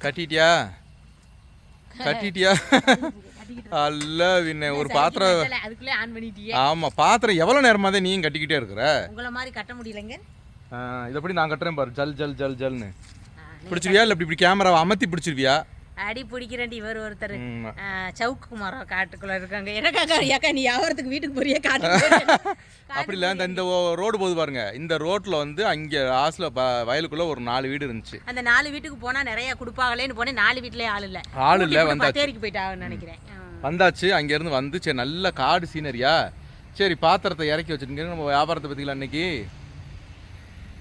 கட்டிட்டியா? கட்டிட்டியா? அல்ல பின்ன ஒரு பாத்திரம் அதுக்குள்ளே ஆன் பண்ணிட்டியே. ஆமா பாத்திரம் எவ்வளவு நேரமா தான் நீயும் கட்டிக்கிட்டே இருக்கிற? உங்களை மாதிரி கட்ட முடியலங்க. ஆ, இதப்படி நான் கட்டுறேன் பாரு ஜல் ஜல் ஜல் ஜல்னு. பிடிச்சிருவியா? இல்லை இப்படி இப்படி கேமராவை அமர்த்தி பிடிச்சிருவியா? அடி பிடிக்கிறேன்டி இவர் ஒருத்தர். சவுக்கு மரம் காட்டுக்குள்ள இருக்காங்க. எனக்காக ஏக்கா நீ வியாபாரத்துக்கு வீட்டுக்கு போறிய காட்டு அப்படி இல்லை இந்த இந்த ரோடு போகுது பாருங்க. இந்த ரோட்ல வந்து அங்கே ஆசில் வயலுக்குள்ள ஒரு நாலு வீடு இருந்துச்சு. அந்த நாலு வீட்டுக்கு போனா நிறைய கொடுப்பாங்களேன்னு போனேன். நாலு வீட்லயே ஆள் இல்ல. ஆள் இல்ல, வந்தாச்சு. பத்தேரிக்கு போயிட்டாங்கன்னு நினைக்கிறேன். வந்தாச்சு அங்கேருந்து வந்து சரி நல்ல காடு சீனரியா சரி பாத்திரத்தை இறக்கி வச்சுருங்க நம்ம வியாபாரத்தை பற்றிக்கலாம் இன்னைக்கு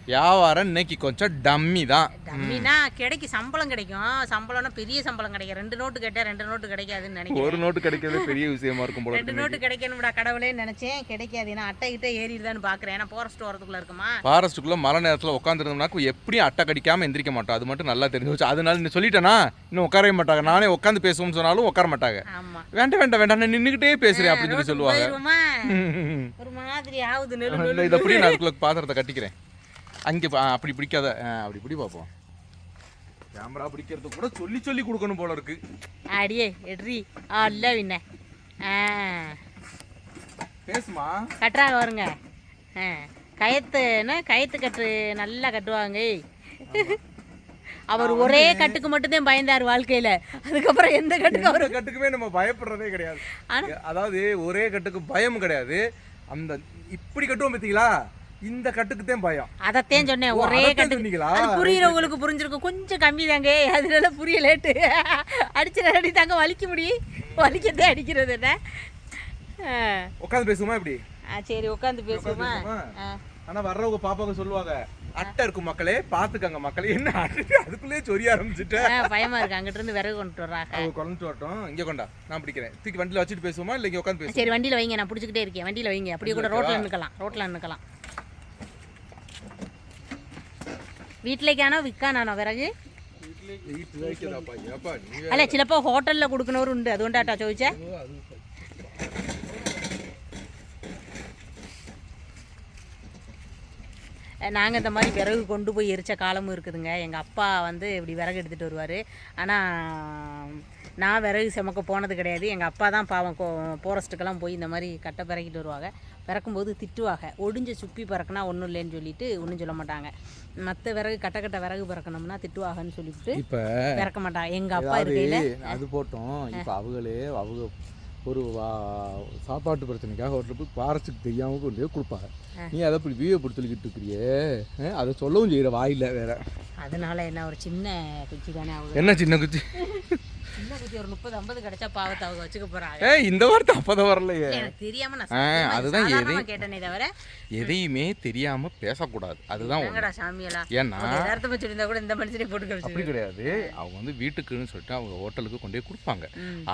வியாபாரம் இன்னைக்கு கொஞ்சம் டம்மி தான். டம்மினா கிடைக்கும் சம்பளம் கிடைக்கும். சம்பளம்னா பெரிய சம்பளம் கிடைக்கும் ரெண்டு நோட்டு கேட்டா ரெண்டு நோட்டு கிடைக்காதுன்னு நினைக்கிறேன். ஒரு நோட்டு கிடைக்கிறது பெரிய விஷயமா இருக்கும் போல ரெண்டு நோட்டு கிடைக்கணும்டா கடவுளே நினைச்சேன். கிடைக்காது. ஏன்னா அட்டை கிட்ட ஏறிடுதான்னு பாக்குறேன். ஏன்னா போரஸ்ட் வரதுக்குள்ள இருக்குமா? ஃபாரஸ்ட்டுக்குள்ள மழை நேரத்தில் உட்காந்துருந்தோம்னாக்க எப்படியும் அட்டை கடிக்காம எந்திரிக்க மாட்டோம். அது மட்டும் நல்லா தெரிஞ்சு வச்சு அதனால நீ சொல்லிட்டேனா இன்னும் உட்காரவே மாட்டாங்க. நானே உட்காந்து பேசுவோம்னு சொன்னாலும் உட்கார மாட்டாங்க. ஆமா. வேண்டாம் வேண்டாம் வேண்டாம். நான் நின்றுக்கிட்டே பேசுறேன் அப்படின்னு சொல்லி சொல்லுவாங்க. ஒரு மாதிரி ஆகுது. இதை அப்படி நான் அதுக்குள்ள பாத்திரத்தை கட்டிக்கிறேன். அங்கே அப்படி பிடிக்காத அப்படி பிடி பார்ப்போம் கேமரா பிடிக்கிறது கூட சொல்லி சொல்லி கொடுக்கணும் போல இருக்கு. அடியே எட்ரி அல்ல ஆ. பேசுமா? கட்டுறாங்க வருங்க ஆ. கயத்துன்னா கயத்து கட்டு நல்லா கட்டுவாங்க அவர் ஒரே கட்டுக்கு மட்டும்தான் பயந்தார் வாழ்க்கையில. அதுக்கப்புறம் எந்த கட்டுக்கு அவர்? கட்டுக்குமே நம்ம பயப்படுறதே கிடையாது. அதாவது ஒரே கட்டுக்கு பயம் கிடையாது. அந்த இப்படி கட்டுவோம் பார்த்தீங்களா இந்த கட்டுக்கு தான் பயம். அதைத்தான் சொன்னேன் ஒரே அதைத்தான் கட்டு சொன்னீங்களா? அது புரியுறவங்களுக்கு புரிஞ்சிருக்கும். கொஞ்சம் கம்மி தாங்க அதனால புரியலேட்டு அடிச்சு அடி தாங்க வலிக்க முடியும் வலிக்கதே அடிக்கிறது என்ன. உட்காந்து பேசுமா இப்படி? சரி உட்காந்து? ஆ. ஆனா வர்றவங்க பாப்பாங்க சொல்லுவாங்க அட்டை இருக்கும் மக்களே பாத்துக்கங்க மக்களே. என்ன அதுக்குள்ளே சொரிய ஆரம்பிச்சுட்ட ஆ, பயமா இருக்கு. அங்கிட்ட இருந்து விறகு கொண்டு வர்றாங்க. அவங்க குழந்தை வரட்டும். இங்க கொண்டா நான் பிடிக்கிறேன். தூக்கி வண்டியில வச்சுட்டு பேசுவோமா? இல்ல இங்க உட்காந்து பேசுவோம்? சரி வண்டியில வைங்க நான் பிடிச்சிக்கிட்டே இருக்கேன். வண்டியில வைங்க. அப்படியே கூட ரோட்ல நிற்கலாம் ரோட்ல நிற்கலாம். വീട്ടിലേക്കാണോ വിൽക്കാനാണോ വിറക് അല്ല ചിലപ്പോ ഹോട്ടലിൽ കൊടുക്കുന്നവരുണ്ട് അതുകൊണ്ടാട്ടോ ചോദിച്ചേ நாங்கள் இந்த மாதிரி விறகு கொண்டு போய் எரிச்ச காலமும் இருக்குதுங்க. எங்கள் அப்பா வந்து இப்படி விறகு எடுத்துகிட்டு வருவார். ஆனால் நான் விறகு செமக்க போனது கிடையாது. எங்கள் அப்பா தான் பாவம் போரஸ்ட்டுக்கெல்லாம் போய் இந்த மாதிரி கட்டை பிறக்கிட்டு வருவாங்க. பிறக்கும்போது திட்டுவாங்க. ஒடிஞ்ச சுப்பி பிறக்குனா ஒன்றும் இல்லைன்னு சொல்லிட்டு ஒன்றும் சொல்ல மாட்டாங்க. மற்ற விறகு கட்ட கட்ட விறகு பிறக்கணும்னா திட்டுவாங்கன்னு சொல்லிட்டு இப்ப பிறக்க மாட்டாங்க. எங்கள் அப்பா இருக்கையில் அது போட்டோம். இப்ப அவங்களே அவங்க ஒரு வா- சாப்பாட்டு பிரச்சனைக்காக ஹோட்டலுக்கு போய் பாரஸ்ட்டுக்கு தெரியாம கொண்டு போய் கொடுப்பாங்க. நீ அதை இப்படி பிடிச்சி சொல்லிக்கிட்டு இருக்கிறியே? அதை சொல்லவும் செய்யற வாயில வேற. அதனால என்ன ஒரு சின்ன குச்சி தானே என்ன சின்ன குச்சி? குச்சி ஒரு முப்பது ஐம்பது கிடைச்சா பாவத்தை அவங்க வச்சுக்க போறாங்க. ஏய் இந்த வார்த்தை அப்பதான் வரலையே. எனக்கு தெரியாம நான் அதுதான் சாதாரணமா கேட்டேனே தவிர எதையுமே தெரியாம பேசக்கூடாது. அதுதான். எங்கடா சாமியெல்லாம்? ஏன்னா யதார்த்தமா சொல்லியிருந்தா கூட இந்த மனுஷனே போட்டு அப்படி கிடையாது. அவங்க வந்து வீட்டுக்குன்னு சொல்லிட்டு அவங்க ஹோட்டலுக்கு கொண்டு போய் கொடுப்பாங்க.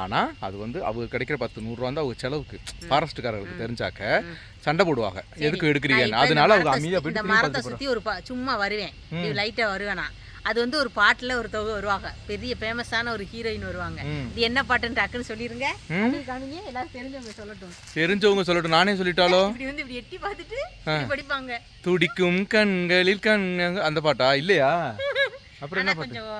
ஆனா அது வந்து அவங்க கிடைக்கிற பத்து நூறுரூவா வந்து அவங்க செலவுக்கு. ஃபாரஸ்ட்டுக்காரர்களுக்கு தெரிஞ்சாக்க சண்டை போடுவாங்க. எதுக்கு எடுக்கிறீங்கன்னு. அதனால அவங்க அமைதியா போயிட்டு மரத்தை சுத்தி ஒரு சும்மா வருவேன். லைட்டா வருவேனா? அது வந்து ஒரு பாட்டுல ஒரு தொகை வருவாங்க. பெரிய ஃபேமஸான ஒரு ஹீரோயின் வருவாங்க. இது என்ன பாட்டுன்னு டக்குன்னு சொல்லிருங்க. காமிங்க எல்லாரும் தெரிஞ்சவங்க சொல்லட்டும். தெரிஞ்சவங்க சொல்லட்டும். நானே சொல்லிட்டாலோ? இப்படி வந்து இப்படி எட்டி பார்த்துட்டு படிப்பாங்க. துடிக்கும் கண்களில் கண் அந்த பாட்டா? இல்லையா? அப்புறம் என்ன கொஞ்சம்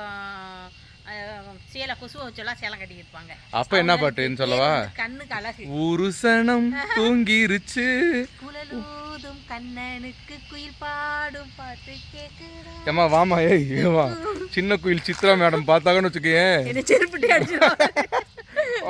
சேலை கொசுவை வச்செல்லாம் சேலம் கட்டிக்கிட்டு இருப்பாங்க. அப்ப என்ன பாட்டுன்னு சொல்லவா? கண்ணுக்கு அழகு. ஒரு சனம் தூங்கிருச்சு. குழலூதும் கண்ணனுக்கு குயில் பாடும் பாட்டு கேக்குதா? ஏமா வாமா ஏய் வா சின்ன குயில் சித்ரா மேடம் பார்த்தாங்கன்னு வச்சுக்கேன் என்ன செருப்புட்டி அடிச்சிருவாங்க.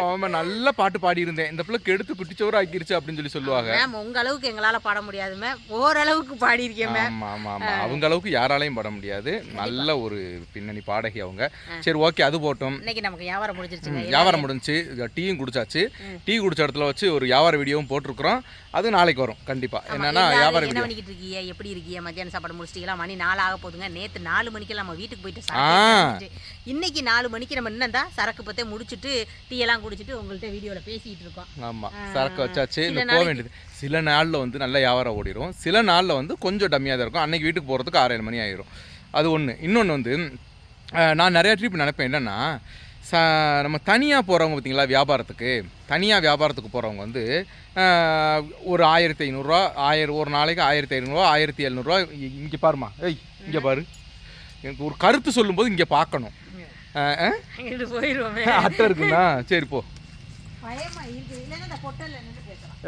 ஆமா நல்ல பாட்டு பாடி இருந்தேன் இந்த பிள்ளை கெடுத்து குட்டிச்சோறு ஆக்கிருச்சு அப்படின்னு சொல்லி சொல்லுவாங்க. மேம் உங்க அளவுக்கு எங்களால பாட முடியாது மேம் ஓரளவுக்கு பாடி இருக்கேன் ஆமா ஆமா ஆமா. அவங்க அளவுக்கு யாராலையும் பாட முடியாது. நல்ல ஒரு பின்னணி பாடகி அவங்க. சரி ஓகே அது போட்டோம். இன்னைக்கு நமக்கு வியாபாரம் முடிஞ்சிருச்சுங்க. வியாபாரம் முடிஞ்சுச்சு. டீயும் குடிச்சாச்சு. டீ குடிச்ச இடத்துல வச்சு ஒரு வியாபார வீடியோவும் போட்டிருக்கிறோம். அது நாளைக்கு வரும் கண்டிப்பா. என்னன்னா வியாபார என்ன பண்ணிக்கிட்டு இருக்கீங்க? எப்படி இருக்கீங்க? மத்தியானம் சாப்பாடு முடிச்சிட்டீங்களா? மணி நாலு ஆக போதுங்க நேத்து நாலு மணிக்கு நம்ம வீட்டுக்கு போயிட்டு இன்னைக்கு நாலு மணிக்கு நம்ம என்னந்தா சரக்கு பத்தே முடிச்சிட்டு டீ எல்லாம் குடிச்சிட்டு உங்கள்ட்ட வீடியோல பேசிட்டு இருக்கோம் ஆமா சரக்கு வச்சாச்சு இன்னும் போக வேண்டியது. சில நாள்ல வந்து நல்ல வியாபாரம் ஓடிடும் சில நாள்ல வந்து கொஞ்சம் டம்மியாக தான் இருக்கும். அன்னைக்கு வீட்டுக்கு போறதுக்கு ஆறு ஏழு மணி ஆயிரும். அது ஒன்று இன்னொன்று வந்து நான் நிறைய ட்ரிப் நினைப்பேன். என்னன்னா ச நம்ம தனியாக போகிறவங்க பார்த்தீங்களா வியாபாரத்துக்கு? தனியாக வியாபாரத்துக்கு போகிறவங்க வந்து ஒரு ஆயிரத்தி ஐநூறுரூவா ஆயிரம் ஒரு நாளைக்கு ஆயிரத்தி ஐநூறுரூவா ஆயிரத்தி எழுநூறுவா இங்கே பாருமா ஏய் இங்கே பாரு. எனக்கு ஒரு கருத்து சொல்லும்போது இங்கே பார்க்கணும் அட்டை இருக்குண்ணா சரி போ.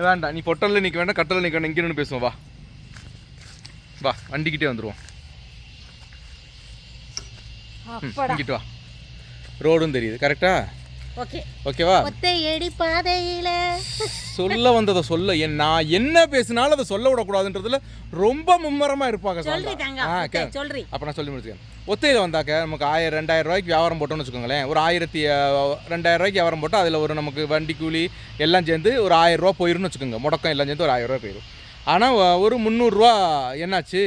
வேண்டாம். நீ பொட்டல்ல நிற்க வேண்டாம் கட்டலில் நிற்க வேண்டாம். இங்கே நின்று பேசுவோம் வா. வா வண்டிக்கிட்டே வந்துடுவோம் இங்கிட்டு வா. ரோடும் தெரியுது. கரெக்டா? ஓகேவா? ஒத்தையடி பாதையில. சொல்ல வந்ததை சொல்ல. நான் என்ன பேசினாலும் அதை சொல்ல விடக்கூடாதுன்றதுல ரொம்ப மும்மரமா இருப்பாங்க அப்ப நான் சொல்லி முடிச்சுக்கேன் ஒத்தையில் வந்தாக்க நமக்கு ஆயிரம் ரெண்டாயிரம் ரூபாய்க்கு வியாபாரம் போட்டோம்னு வச்சுக்கோங்களேன். ஒரு ஆயிரத்தி ரெண்டாயிரம் ரூபாய்க்கு வியாபாரம் போட்டால் அதில் ஒரு நமக்கு வண்டி கூலி எல்லாம் சேர்ந்து ஒரு ஆயிரம் ரூபா போயிரும்னு வச்சுக்கோங்க. முடக்கம் எல்லாம் சேர்ந்து ஒரு ஆயிரம் ரூபாய் போயிடும் ஆனால் ஒரு முந்நூறுரூவா என்னாச்சு.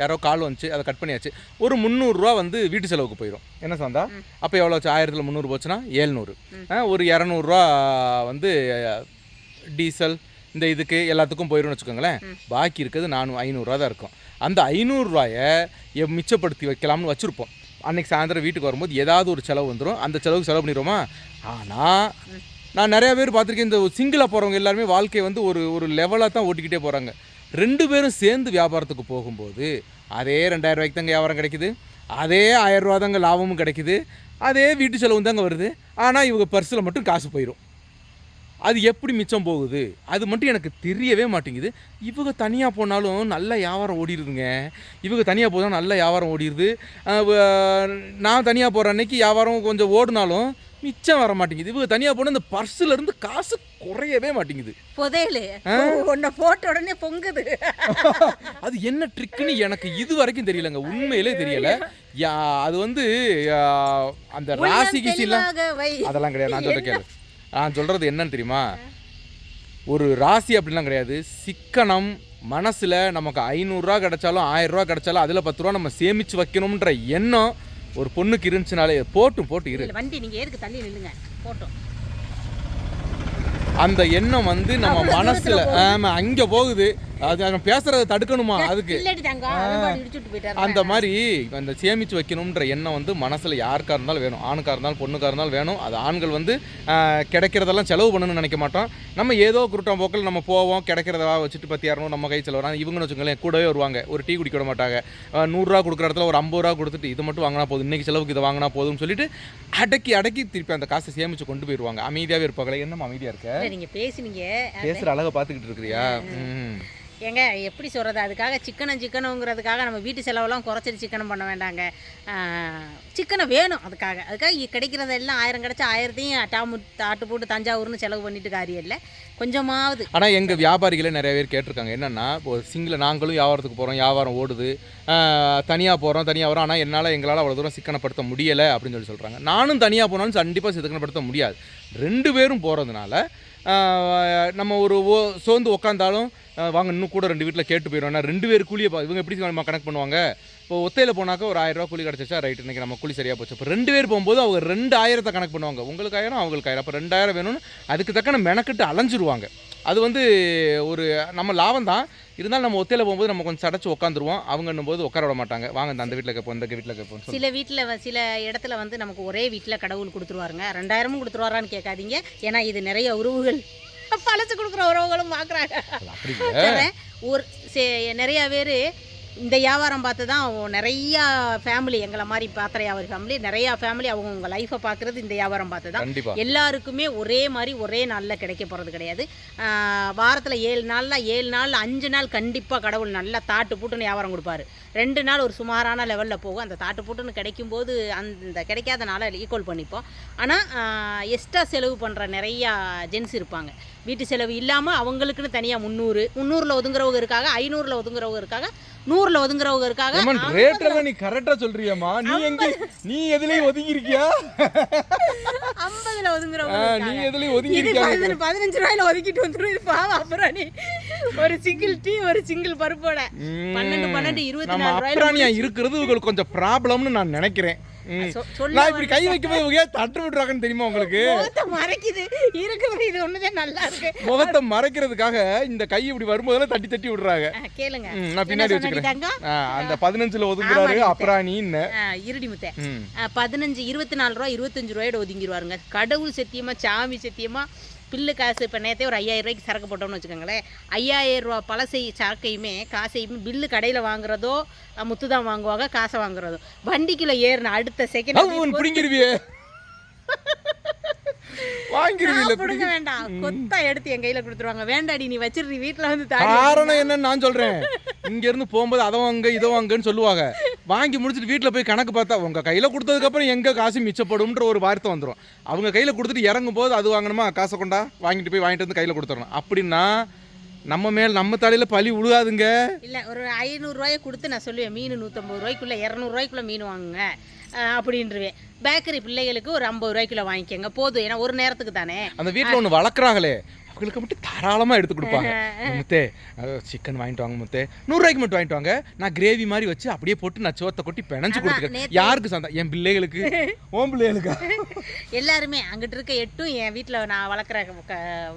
யாரோ கால் வந்துச்சு அதை கட் பண்ணியாச்சு. ஒரு முந்நூறுரூவா வந்து வீட்டு செலவுக்கு போயிடும் என்ன சாந்தா? அப்போ எவ்வளோ ஆச்சு? ஆயிரத்தில் முந்நூறு போச்சுன்னா ஏழ்நூறு ஒரு இரநூறுவா வந்து டீசல் இந்த இதுக்கு எல்லாத்துக்கும் போயிடும்னு வச்சுக்கோங்களேன். பாக்கி இருக்கிறது நானூ ஐநூறுரூவா தான் இருக்கும். அந்த ஐநூறுரூவாயை மிச்சப்படுத்தி வைக்கலாம்னு வச்சுருப்போம். அன்னைக்கு சாயந்தரம் வீட்டுக்கு வரும்போது ஏதாவது ஒரு செலவு வந்துடும் அந்த செலவுக்கு செலவு பண்ணிடுவோமா? ஆனால் நான் நிறைய பேர் பார்த்துருக்கேன் இந்த சிங்கிளாக போகிறவங்க எல்லாருமே வாழ்க்கையை வந்து ஒரு ஒரு லெவலாக தான் ஓட்டிக்கிட்டே போகிறாங்க ரெண்டு பேரும் சேர்ந்து வியாபாரத்துக்கு போகும்போது அதே ரெண்டாயிரம் ரூபாய்க்கு தாங்க வியாபாரம் கிடைக்குது. அதே ஆயிரம் ரூபா தாங்க லாபமும் கிடைக்குது. அதே வீட்டு செலவு தாங்க வருது. ஆனால் இவங்க பர்ஸில் மட்டும் காசு போயிடும் அது எப்படி மிச்சம் போகுது? அது மட்டும் எனக்கு தெரியவே மாட்டேங்குது. இவங்க தனியாக போனாலும் நல்ல வியாபாரம் ஓடிடுதுங்க இவங்க தனியாக போனால் நல்ல வியாபாரம் ஓடிடுது நான் தனியாக போகிற அன்னைக்கு வியாபாரம் கொஞ்சம் ஓடினாலும் மிச்சம் வர மாட்டேங்குது. இவங்க தனியாக போனால் இந்த பர்ஸிலேருந்து காசு குறையவே மாட்டேங்குது. புதையலு. உன்னை போட்ட உடனே பொங்குது. அது என்ன ட்ரிக்குன்னு எனக்கு இது வரைக்கும் தெரியலங்க. உண்மையிலே தெரியல. யா அது வந்து அந்த ராசி கிசிலாம் அதெல்லாம் கிடையாது. நான் சொல்ற கேளு. நான் சொல்கிறது என்னன்னு தெரியுமா? ஒரு ராசி அப்படிலாம் கிடையாது. சிக்கனம் மனசில் நமக்கு ஐநூறுரூவா கிடைச்சாலும் ஆயிரம் ரூபா கிடைச்சாலும் அதில் பத்து ரூபா நம்ம சேமித்து வைக்கணுன்ற எண்ணம் ஒரு பொண்ணுக்கு இருந்துச்சுனாலே போட்டும் போட்டு இரு. வண்டி நீங்க எதுக்கு தள்ளி நில்லுங்க. போட்டோம். அந்த எண்ணம் வந்து நம்ம மனசில் ஆமாம் அங்கே போகுது. அது அவன் பேசுகிறத தடுக்கணுமா? அதுக்கு. அந்த மாதிரி அந்த சேமித்து வைக்கணுன்ற எண்ணம் வந்து மனசில் யாருக்காக இருந்தாலும் வேணும். ஆணுக்காக இருந்தாலும் பொண்ணுக்காக இருந்தாலும் வேணும். அது ஆண்கள் வந்து கிடைக்கிறதெல்லாம் செலவு பண்ணணும்னு நினைக்க மாட்டோம். நம்ம ஏதோ குருட்டம் போக்கில் நம்ம போவோம் கிடைக்கிறதா வச்சுட்டு பற்றி இரநூறு நம்ம கை செலவு. இவங்கன்னு வச்சுக்கோங்களேன் கூடவே வருவாங்க. ஒரு டீ குடிக்க விட மாட்டாங்க. நூறுரூவா கொடுக்குற இடத்துல ஒரு ஐம்பது ரூபா கொடுத்துட்டு இது மட்டும் வாங்கினா போதும் இன்னைக்கு செலவுக்கு இதை வாங்கினா போதும்னு சொல்லிட்டு அடக்கி அடக்கி திருப்பி அந்த காசை சேமித்து கொண்டு போயிடுவாங்க அமைதியாகவே இருப்பாங்களே என்னம்மா அமைதியாக இருக்க? இல்ல, நீங்க பேசுனீங்க. பேசுகிற அழகை பார்த்துக்கிட்டு இருக்கிறியா? ம். ஏங்க எப்படி சொல்கிறது அதுக்காக சிக்கனை சிக்கனுங்கிறதுக்காக நம்ம வீட்டு செலவெல்லாம் குறைச்சிட்டு சிக்கனம் பண்ண வேண்டாங்க. சிக்கனை வேணும் அதுக்காக. அதுக்காக கிடைக்கிறதெல்லாம் ஆயிரம் கிடச்சா ஆயிரத்தையும் டாமு தாட்டு போட்டு தஞ்சாவூர்னு செலவு பண்ணிட்டு காரியம் இல்லை கொஞ்சமாவது ஆனால் எங்கள் வியாபாரிகளே நிறைய பேர் கேட்டிருக்காங்க. என்னென்னா இப்போ சிங்கில் நாங்களும் வியாபாரத்துக்கு போகிறோம் வியாபாரம் ஓடுது. தனியாக போகிறோம் தனியாக வரோம். ஆனால் என்னால் எங்களால் அவ்வளோ தூரம் சிக்கனப்படுத்த முடியலை அப்படின்னு சொல்லி சொல்கிறாங்க நானும் தனியாக போனாலும் கண்டிப்பாக சிக்கனப்படுத்த முடியாது. ரெண்டு பேரும் போகிறதுனால நம்ம ஒரு ஓ சோர்ந்து உக்காந்தாலும் வாங்க இன்னும் கூட ரெண்டு வீட்டில் கேட்டு போயிடும் ஏன்னா ரெண்டு பேர் கூலியை பா- இவங்க எப்படி நம்ம கணக்கு பண்ணுவாங்க? இப்போ ஒத்தையில் போனாக்கா ஒரு ஆயிரம் ரூபா கூலி கிடச்சிச்சா ரைட் இன்றைக்கி நம்ம கூலி சரியாக போச்சு. இப்போ ரெண்டு பேர் போகும்போது அவங்க ரெண்டு ஆயிரத்தை கணக்கு பண்ணுவாங்க. உங்களுக்கு ஆயிரம் அவங்களுக்கு ஆயிரம் அப்போ ரெண்டாயிரம் வேணும்னு அதுக்கு தக்கன மெனக்கெட்டு அலைஞ்சிருவாங்க. அது வந்து ஒரு நம்ம லாபம் தான். இருந்தாலும் நம்ம ஒத்தையில் போகும்போது நம்ம கொஞ்சம் சடைச்சு உட்காந்துருவோம் அவங்கன்னும் போது உட்கார விட மாட்டாங்க. வாங்க அந்த வீட்டில் கேட்போம் இந்த வீட்டில் கேட்போம் சில வீட்டில் சில இடத்துல வந்து நமக்கு ஒரே வீட்டில் கடவுள் கொடுத்துருவாருங்க. ரெண்டாயிரமும் கொடுத்துருவாரான்னு கேட்காதீங்க. ஏன்னா இது நிறைய உறவுகள். பழசு கொடுக்குற உறவுகளும் பார்க்குறாங்க ஒரு நிறைய பேர் இந்த வியாபாரம் பார்த்து தான் நிறையா ஃபேமிலி எங்களை மாதிரி பாத்திர வியாபாரி ஃபேமிலி நிறையா ஃபேமிலி அவங்க உங்கள் லைஃப்பை பார்க்குறது இந்த வியாபாரம் பார்த்து தான். எல்லாருக்குமே ஒரே மாதிரி ஒரே நாளில் கிடைக்க போகிறது கிடையாது. வாரத்தில் ஏழு நாளில் ஏழு நாள் அஞ்சு நாள் கண்டிப்பாக கடவுள் நல்லா தாட்டு பூட்டுன்னு வியாபாரம் கொடுப்பாரு. ரெண்டு நாள் ஒரு சுமாரான லெவலில் போகும். அந்த தாட்டு பூட்டுன்னு கிடைக்கும்போது அந்த கிடைக்காத நாளை ஈக்குவல் பண்ணிப்போம். ஆனால் எக்ஸ்ட்ரா செலவு பண்ணுற நிறையா ஜென்ஸ் இருப்பாங்க. வீட்டு செலவு இல்லாமல் அவங்களுக்குன்னு தனியாக முந்நூறு முந்நூறில் ஒதுங்குறவங்க இருக்காங்க ஐநூறில் ஒதுங்குறவங்க இருக்காங்க. நூறில் ஒதுங்குறவங்க இருக்காங்க ரேட்டெல்லாம் நீ கரெக்டாக சொல்றியாம்மா. நீ எங்க நீ எதுலயும் ஒதுங்கி இருக்கியா ஐம்பதுல ஒதுங்குறவங்க. நீ எதுலயும் ஒதுங்கி இருக்கியா பதினஞ்சு ரூபாயில ஒதுக்கிட்டு வந்துடும் இது பாவம். அப்புறம் நீ ஒரு சிங்கிள் டீ ஒரு சிங்கிள் பருப்போட. பன்னெண்டு பன்னெண்டு இருபத்தி நாலு அப்ராணியா இருக்கிறது உங்களுக்கு கொஞ்சம் ப்ராப்ளம்னு நான் நினைக்கிறேன். நான் இப்படி கை வைக்கும்போது இவங்க ஏன் தட்டு விட்டுறாங்கன்னு தெரியுமா உங்களுக்கு? முகத்தை மறைக்குது. இருக்கிறது இது ஒண்ணுதான் நல்லா இருக்கு. முகத்தை மறைக்கிறதுக்காக இந்த கை இப்படி வரும்போதெல்லாம் தட்டி தட்டி விடுறாங்க. கேளுங்க. நான் பின்னாடி வச்சுக்கிறேன். அந்த பதினஞ்சுல ஒதுங்குறாரு அப்ராணின்னு. இருடி முத்தை பதினஞ்சு இருபத்தி நாலு ரூபா இருபத்தஞ்சு ரூபாயோட ஒதுங்கிடுவாருங்க கடவுள் சத்தியமா சாமி சத்தியமா பில்லு காசு இப்போ நேற்றே ஒரு ஐயாயிரம் ரூபாய்க்கு சரக்கு போட்டோம்னு வச்சுக்கோங்களேன். ஐயாயிரம் ரூபா பழசை சரக்கையுமே காசையுமே பில்லு கடையில் வாங்குறதோ முத்து தான் வாங்குவாங்க காசை வாங்குறதோ. வண்டிக்குள்ள ஏறின அடுத்த செகண்ட் பிடிங்கிருவியே. வாங்கிருவில்ல கொடுக்க வேண்டாம். கொத்தா எடுத்து என் கையில கொடுத்துருவாங்க. வேண்டாடி நீ வச்சிரு நீ வீட்டில் வந்து காரணம் என்னன்னு நான் சொல்றேன். இங்க இருந்து போகும்போது அதை வாங்க இதை வாங்கன்னு சொல்லுவாங்க. வாங்கி முடிச்சுட்டு வீட்டில் போய் கணக்கு பார்த்தா உங்க கையில கொடுத்ததுக்கு அப்புறம் எங்க காசு மிச்சப்படும்ன்ற ஒரு வார்த்தை வந்துடும் அவங்க கையில கொடுத்துட்டு இறங்கும் போது அது வாங்கணுமா? காசை கொண்டா வாங்கிட்டு போய் வாங்கிட்டு வந்து கையில கொடுத்துடணும். அப்படின்னா நம்ம மேல் நம்ம தலையில பழி விழுகாதுங்க இல்லை ஒரு ஐநூறுரூவாயை கொடுத்து நான் சொல்லுவேன் மீன் நூற்றம்பது ரூபாய்க்குள்ளே இரநூறுவாய்க்குள்ளே மீன் வாங்குங்க. அஹ், அப்படின்றுவேன். பேக்கரி பிள்ளைகளுக்கு ஒரு ஐம்பது ரூபாய்க்குள்ள வாங்கிக்கோங்க. போதும். ஏன்னா ஒரு நேரத்துக்கு தானே. அந்த வீட்டில் ஒன்று வளர்க்குறாங்களே அவங்களுக்கு மட்டும் தாராளமாக எடுத்து கொடுப்பாங்க. முத்தே சிக்கன் வாங்கிட்டு வாங்க முத்தே. நூறுரூவாய்க்கு மட்டும் வாங்கிட்டு வாங்க. நான் கிரேவி மாதிரி வச்சு அப்படியே போட்டு நான் சோத்தை கொட்டி பிணைஞ்சு கொடுத்துருக்கேன் யாருக்கு சந்தா என் பிள்ளைகளுக்கு? ஓன் பிள்ளைகளுக்கா? எல்லாருமே அங்கிட்டு இருக்க எட்டும் என் வீட்டில் நான் வளர்க்குற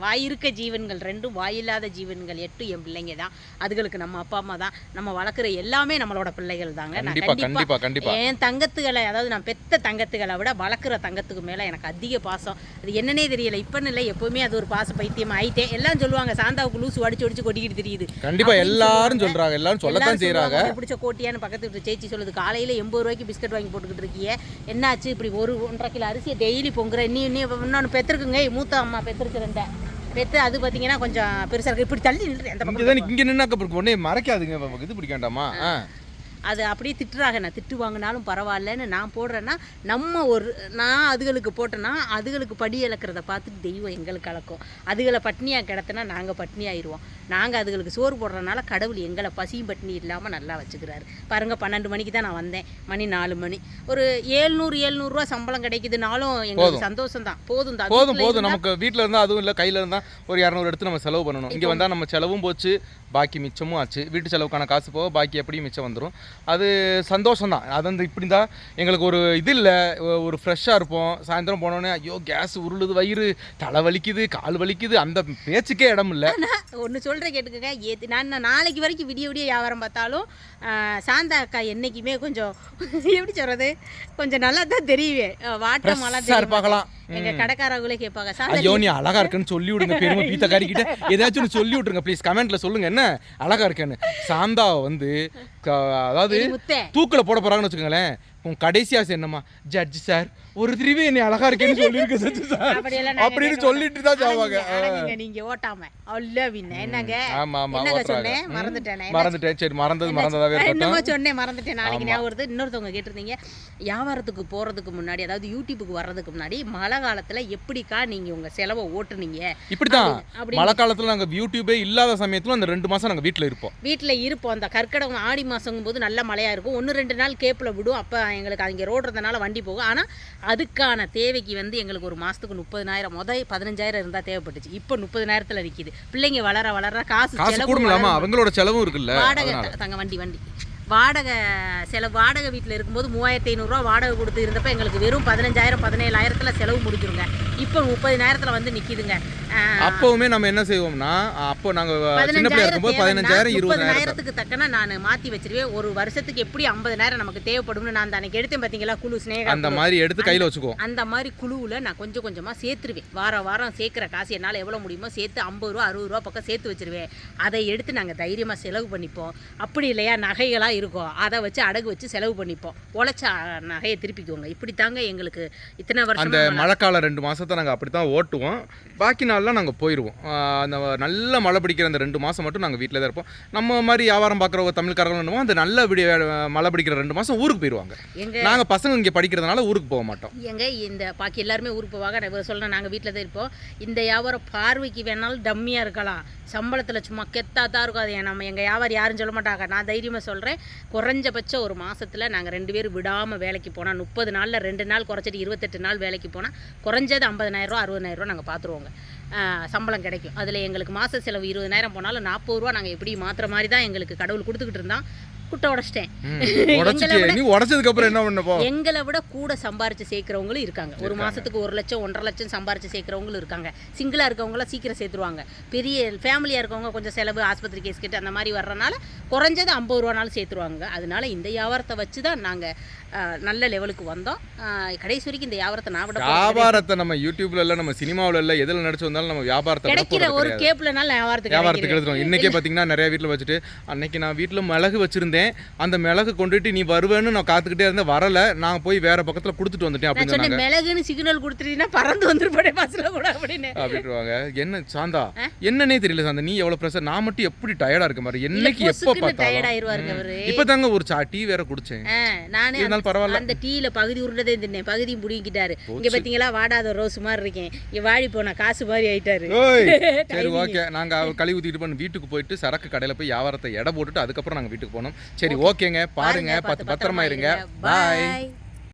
வாயிருக்க ஜீவன்கள் ரெண்டும் வாயில்லாத ஜீவன்கள் எட்டும் என் பிள்ளைங்க தான். அதுகளுக்கு நம்ம அப்பா அம்மா தான். நம்ம வளர்க்குற எல்லாமே நம்மளோட பிள்ளைகள் தாங்க. நான் கண்டிப்பா கண்டிப்பா கண்டிப்பா என் தங்கத்துகளை அதாவது நான் பெத்த தங்கத்துகளை விட வளர்க்குற தங்கத்துக்கு மேலே எனக்கு அதிக பாசம். அது என்னன்னே தெரியல. இப்போன்னு இல்லை எப்போவுமே அது ஒரு பாச பைத்தியம் ஆயிட்டேன் எல்லாம் சொல்லுவாங்க சாந்தாவுக்கு லூசு வடிச்சு வடிச்சு கொட்டிக்கிட்டு தெரியுது. கண்டிப்பா எல்லாரும் சொல்றாங்க எல்லாரும் சொல்லத்தான் செய்றாங்க. பிடிச்ச கோட்டியான்னு பக்கத்து வீட்டு சேச்சி சொல்லுது காலையில எண்பது ரூபாய்க்கு பிஸ்கட் வாங்கி போட்டுக்கிட்டு இருக்கியே என்னாச்சு? இப்படி ஒரு ஒன்றரை கிலோ அரிசியை டெய்லி பொங்குற நீ நீ இன்னொன்று பெற்றுக்குங்க மூத்த அம்மா பெற்றுருக்கு ரெண்டை. பெற்று அது பார்த்தீங்கன்னா கொஞ்சம் பெருசாக இருக்கு. இப்படி தள்ளி நின்று இங்க பக்கம் இங்க நின்னாக்க உடனே மறைக்காதுங்க இது பிடிக்க வேண்டாமா ஆ. அது அப்படியே திட்டுறாங்க. நான் திட்டு வாங்கினாலும் பரவாயில்லன்னு நான் போடுறேன்னா நம்ம ஒரு நான் அதுகளுக்கு போட்டேன்னா அதுகளுக்கு படி இழக்கிறத பார்த்துட்டு தெய்வம் எங்களுக்கு அளக்கும். அதுகளை பட்னியாக கிடத்தினா நாங்கள் பட்னி ஆயிடுவோம். நாங்கள் அதுகளுக்கு சோறு போடுறதுனால கடவுள் எங்களை பசியும் பட்னி இல்லாமல் நல்லா வச்சுக்கிறாரு. பாருங்க பன்னெண்டு மணிக்கு தான் நான் வந்தேன். மணி நாலு மணி. ஒரு ஏழ்நூறு ஏழ்நூறுரூவா சம்பளம் கிடைக்குதுனாலும் எங்களுக்கு சந்தோஷம் தான் போதும் தான். போதும் போதும். நமக்கு வீட்ல இருந்தா அதுவும் இல்ல கையில இருந்தா ஒரு இரநூறு எடுத்து நம்ம செலவு பண்ணணும். இங்க வந்தா நம்ம செலவும் போச்சு. பாக்கி மிச்சமும் ஆச்சு. வீட்டு செலவுக்கான காசு போக பாக்கி எப்படியும் மிச்சம் வந்துடும் அது சந்தோஷம் தான் அது வந்து இப்படி தான் எங்களுக்கு ஒரு இது இல்லை. ஒரு ஃப்ரெஷ்ஷாக இருப்போம். சாயந்தரம் போனோடனே ஐயோ கேஸ் உருளுது வயிறு தலை வலிக்குது கால் வலிக்குது. அந்த பேச்சுக்கே இடம் இல்லை. ஒன்று சொல்கிறேன் கேட்டுக்கங்க. ஏத்து நான் நாளைக்கு வரைக்கும் விடிய விடிய வியாபாரம் பார்த்தாலும் சாந்தா அக்கா என்றைக்குமே கொஞ்சம் எப்படி சொல்கிறது கொஞ்சம் நல்லா தான் தெரியுவே வாட்டமெல்லாம் சார் எங்கள் கடைக்காரங்களே கேட்பாங்க ஐயோ நீ அழகா இருக்குன்னு சொல்லி விடுங்க பெருமை பீத்த காரிக்கிட்ட ஏதாச்சும் ஒண்ணு சொல்லி விட்டுருங்க ப்ளீஸ் கமெண்ட்ல சொல்லுங்க என்ன? அழகா இருக்கேன்னு. சாந்தாவை வந்து அதாவது தூக்கில் போட போறாங்கன்னு வச்சுக்கோங்களேன். உன் கடைசி ஆசை என்னம்மா? ஜட்ஜ் சார் ஒரு திருவி என்னை அழகா இருக்கேன்னு சொல்லியிருக்க ஜட்ஜ் சார் அப்படின்னு சொல்லிட்டு தான் அடங்குங்க, நீங்க ஓட்டாம. என்னங்க? ஆமா ஆமா. சொன்னேன். மறந்துட்டேனே. மறந்துட்டேன். சரி மறந்தது மறந்ததாவே என்னமோ சொன்னேன் மறந்துட்டேன். நாளைக்கு ஞாபகம் வருது இன்னொருத்தவங்க கேட்டிருந்தீங்க வியாபாரத்துக்கு போறதுக்கு முன்னாடி அதாவது யூடியூப்புக்கு வர்றதுக்கு முன்னாடி மழை காலத்துல எப்படிக்கா நீங்க உங்க செலவை ஓட்டுனீங்க? இப்படிதான் மழை காலத்துல நாங்க யூடியூபே இல்லாத சமயத்துல அந்த ரெண்டு மாசம் நாங்க வீட்ல இருப்போம். வீட்டில் இருப்போம். அந்த கற்கடகம் ஆடி மாதங்கும் போது நல்ல மழையாக இருக்கும். ஒன்று ரெண்டு நாள் கேப்பில் விடும். அப்போ எங்களுக்கு அங்கே ரோடுறதுனால வண்டி போகும். ஆனால் அதுக்கான தேவைக்கு வந்து எங்களுக்கு ஒரு மாதத்துக்கு முப்பதினாயிரம் முதல் பதினஞ்சாயிரம் இருந்தால் தேவைப்பட்டுச்சு. இப்போ முப்பதினாயிரத்தில் விற்கிது பிள்ளைங்க வளர வளர காசு செலவு அவங்களோட செலவும் இருக்குல்ல வாடகை தங்க வண்டி வண்டி. வாடகை செலவு வாடகை வீட்டில் இருக்கும்போது மூவாயிரத்தி ஐநூறுரூவா வாடகை கொடுத்து இருந்தப்ப எங்களுக்கு வெறும் பதினஞ்சாயிரம் பதினேழாயிரத்தில் செலவு முடிஞ்சிருங்க. இப்போ முப்பதினாயிரத்தில் வந்து நிற்கிதுங்க அப்பவுமே நம்ம என்ன செய்வோம்னா அப்போ நாங்க சின்ன பிள்ளையா இருக்கும்போது பதினஞ்சாயிரம் இருபதாயிரம் முப்பதாயிரத்துக்கு தக்கன நான் மாற்றி வச்சிருவேன். ஒரு வருஷத்துக்கு எப்படி ஐம்பதனாயிரம் நமக்கு தேவைப்படும்னு நான் அந்த அன்னைக்கு எடுத்தேன் பார்த்தீங்களா குழு ஸ்னேகா அந்த. மாதிரி எடுத்து கையில வச்சுக்குவோம். அந்த மாதிரி குழுவில் நான் கொஞ்சம் கொஞ்சமாக சேர்த்துருவேன். வாரம் வாரம் சேர்க்குற காசு என்னால் எவ்வளோ முடியுமோ சேர்த்து ஐம்பது ரூபா அறுபது ரூபா பக்கம் சேர்த்து வச்சிருவேன். அதை எடுத்து நாங்கள் தைரியமாக செலவு பண்ணிப்போம். அப்படி இல்லையா? நகைகளாக இருக்கும். அதை வச்சு அடகு வச்சு செலவு பண்ணிப்போம். உழைச்ச நகையை திருப்பிக்குவோங்க. இப்படி தாங்க எங்களுக்கு இத்தனை அந்த வருஷம் மழைக்கால ரெண்டு மாசத்தை நாங்க அப்படித்தான் ஓட்டுவோம். பாக்கி நாள்லாம் நாங்க போயிடுவோம் அந்த நல்ல மழை பிடிக்கிற அந்த ரெண்டு மாசம் மட்டும் நாங்க வீட்டில் தான் இருப்போம். நம்ம மாதிரி வியாபாரம் பார்க்குறவங்க தமிழ்காரங்களும் என்னமோ அந்த நல்ல விடி மழை பிடிக்கிற ரெண்டு மாசம் ஊருக்கு போயிடுவாங்க எங்க நாங்க பசங்க இங்க படிக்கிறதுனால ஊருக்கு போக மாட்டோம். எங்க இந்த பாக்கி எல்லாருமே ஊருக்கு போவாங்க. நான் சொல்கிறேன் நாங்கள் வீட்டில் தான் இருப்போம். இந்த வியாபாரம் பார்வைக்கு வேணாலும் டம்மியாக இருக்கலாம். சம்பளத்தில் சும்மா கெத்தா தான் இருக்கும். அது நம்ம எங்கள் வியாபாரம் யாரும் சொல்ல மாட்டாங்க. நான் தைரியமாக சொல்கிறேன் குறைஞ்சபட்சம் ஒரு மாசத்துல நாங்கள் ரெண்டு பேரும் விடாமல் வேலைக்கு போனால் முப்பது நாளில் ரெண்டு நாள் குறைச்சிட்டு இருபத்தெட்டு நாள் வேலைக்கு போனால் குறைஞ்சது ஐம்பதனாயிரரூவா அறுபதாயிரரூவா நாங்கள் பார்த்துருவோங்க சம்பளம் கிடைக்கும். அதில் எங்களுக்கு மாத செலவு இருபதாயிரம் போனாலும் நாற்பது ரூபா நாங்கள் எப்படி மாற்றுற மாதிரி தான் எங்களுக்கு கடவுள் கொடுத்துக்கிட்டு இருந்தான். குட்டை உடச்சிட்டேன். உடச்சிட்டு நீ உடச்சதுக்கு அப்புறம் என்ன பண்ண போ? எங்களை விட கூட சம்பாரிச்சு சேர்க்குறவங்களும் இருக்காங்க. ஒரு மாசத்துக்கு ஒரு லட்சம் ஒன்றரை லட்சம் சம்பாரிச்சு சேர்க்குறவங்களும் இருக்காங்க. சிங்கிளா இருக்கவங்களாம் சீக்கிரம் சேர்த்துருவாங்க. பெரிய ஃபேமிலியா இருக்கவங்க கொஞ்சம் செலவு ஆஸ்பத்திரி கேஸ் கிட்ட அந்த மாதிரி வர்றனால குறைஞ்சது ஐம்பது ரூபானாலும் சேர்த்துருவாங்க. அதனால இந்த வியாபாரத்தை வச்சு தான் நாங்க நல்ல லெவலுக்கு வந்தோம். கடைசி வரைக்கும் இந்த வியாபாரத்தை நான் விட. வியாபாரத்தை நம்ம யூடியூப்ல இல்ல நம்ம சினிமாவுல இல்ல எதுல நடிச்சு வந்தாலும் நம்ம வியாபாரத்தை கிடைக்கிற ஒரு. கேப்லனால வியாபாரத்துக்கு வியாபாரத்துக்கு. எழுதுறோம் இன்னைக்கே பாத்தீங்கன்னா நிறைய வீட்ல வச்சுட்டு அன்னைக்கு நான் வீட்ல மிளகு வச்சிருந்தேன். அந்த மிளகு கொண்டுட்டு நீ வருவேன்னு நான் காத்துக்கிட்டே இருந்தேன். வரல. நான் போய் வேற பக்கத்துல கொடுத்துட்டு வந்துட்டேன் அப்படின்னு சொன்னேன் சொன்னாங்க மிளகுன்னு சிக்னல் கொடுத்துட்டீங்கன்னா பறந்து வந்துருப்படே பஸ்ல கூட அப்படின்னு. அப்படின்ட்டுருவாங்க என்ன சாந்தா என்னன்னே தெரியல சாந்தா. நீ எவ்வளவு பிரஷர் நான் மட்டும் எப்படி டயர்டா இருக்க மாதிரி? என்னைக்கு எப்ப அவரு. ம். இப்பதாங்க ஒரு சா டீ வேற குடிச்சேன். நானே இருந்தாலும் பரவாயில்ல. அந்த டீல பகுதி உருண்டதே தின்னேன். பகுதியும் புடிங்கிட்டாரு இங்க பாத்தீங்களா வாடாத ரோஸ் மாதிரி இருக்கேன். இங்க வாடி போன காசு மாதிரி ஆயிட்டாரு. சரி ஓகே. நாங்க கழுவி ஊத்திட்டு பண்ணி வீட்டுக்கு போயிட்டு சரக்கு கடையில போய் வியாபாரத்தை எடை போட்டுட்டு அதுக்கப்புறம் நாங்க வீட்டுக்கு போனோம். சரி ஓகேங்க. பாருங்க. பத்து பத்திரமா இருங்க. பாய்